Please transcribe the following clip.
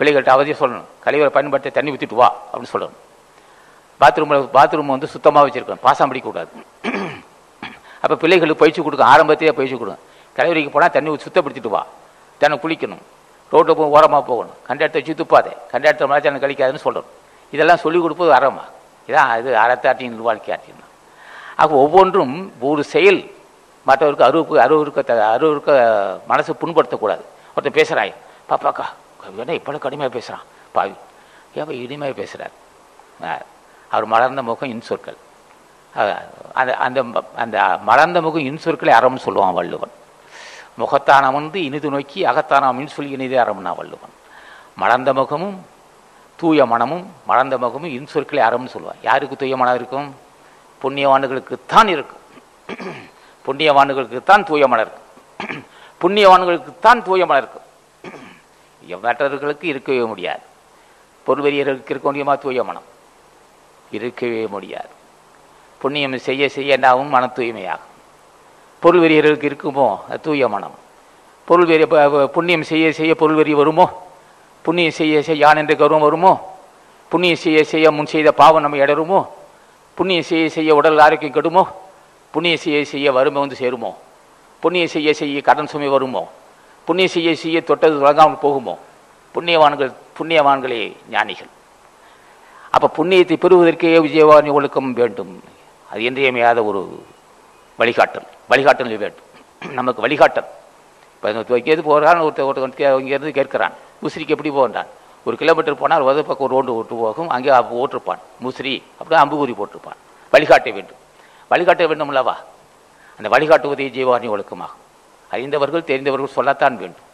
பிள்ளைகள்கிட்ட அவதியம் சொல்லணும். கழிவறை பயன்படுத்த தண்ணி ஊற்றிட்டு வா அப்படின்னு சொல்லணும். பாத்ரூமில் பாத்ரூம் வந்து சுத்தமாக வச்சுருக்கணும். பாசம் பிடிக்கக்கூடாது. அப்போ பிள்ளைகளுக்கு பயிற்சி கொடுக்க ஆரம்பத்தையே பயிற்சி கொடுக்கும். கழிவறைக்கு போனால் தண்ணி ஊற்றி சுத்தப்படுத்திட்டு வா. தன்னை குளிக்கணும். ரோட்டில் போய் ஓரமாக போகணும். கண்ட இடத்த வச்சு துப்பாதே கண்ட இடத்த மாதிரி தன்னை கழிக்காதுன்னு சொல்லணும். இதெல்லாம் சொல்லிக் கொடுப்பது அறமா? இதான் இது அறத்தாட்டின் வாழ்க்கை ஆட்டின் ஆக ஒவ்வொன்றும் ஒரு செயல் மற்றவருக்கு அருவுக்கு அருவருக்க அருவருக்க மனசை புண்படுத்தக்கூடாது. ஒருத்தர் பேசுகிறாய் பாப்பாக்கா என்ன இப்படி கடுமையாக பேசுகிறான் பாவி. ஏன் இனிமையாக பேசுகிறார் அவர் மலர்ந்த முகம் இன்சொற்கள் அந்த அந்த அந்த மலர்ந்த முகம் இன்சொற்களை அறம்னு சொல்லுவான் வள்ளுவன். முகத்தான வந்து இனிது நோக்கி அகத்தான் அமின் சொல்லி இனிதே அறம்னா வள்ளுவன். மலர்ந்த முகமும் தூய மனமும் மலர்ந்த முகமும் இன்சொற்களை அறம்னு சொல்லுவான். யாருக்கு தூய மனம் இருக்கும்? புண்ணியவானுகளுக்குத்தான் இருக்கும். புண்ணியவானுகளுக்குத்தான் தூய மனம் இருக்கும். புண்ணியவானுகளுக்குத்தான் தூய மனம் இருக்கும். மற்றவர்களுக்கு இருக்கவே முடியாது. பொருள்வெறியர்களுக்கு இருக்க முடியுமா? தூய மனம். இருக்கவே முடியாது. புண்ணியம் செய்ய செய்ய என்னாகும் மன தூய்மையாகும். பொருள் வெறியர்களுக்கு இருக்குமோ தூய மனம். பொருள் வெறி புண்ணியம் செய்ய செய்ய பொருள் வெறி வருமோ? புண்ணியம் செய்ய செய்ய யான் என்ற கௌரவம் வருமோ? புண்ணியம் செய்ய செய்ய முன் செய்த பாவம் நம்ம இடருமோ புண்ணியம் செய்ய செய்ய உடல் ஆரோக்கியம் கெடுமோ? புண்ணியம் செய்ய செய்ய வறுமை வந்து சேருமோ? புண்ணியம் செய்ய செய்ய கடன் சுமை வருமோ? புண்ணியம் செய்ய செய்ய தொட்டது தொடங்காமல் போகுமோ? புண்ணியவான்கள் புண்ணியவான்களே ஞானிகள். அப்போ புண்ணியத்தை பெறுவதற்கே விஜயவாணி ஒழுக்கம் வேண்டும். அது இன்றியமையாத ஒரு வழிகாட்டல். வழிகாட்டல் வேண்டும். நமக்கு வழிகாட்டல். இப்போ எது போகிறான் ஒருத்தர் ஒருத்தர் இங்கேருந்து கேட்கிறான். முசிறிக்கு எப்படி போகிறான் ஒரு கிலோமீட்டர் போனால் வத பக்கம் ஒரு ரோடு ஓட்டு போகும் அங்கே ஓட்டிருப்பான். முசிறி அப்படியே அம்புகுறி போட்டிருப்பான். வழிகாட்ட வேண்டும். வழிகாட்ட வேண்டும் அல்லவா அந்த வழிகாட்டுவதே ஜீவாரணி ஒழுக்கமாகும் அறிந்தவர்கள் தெரிந்தவர்கள் சொல்லத்தான் வேண்டும்.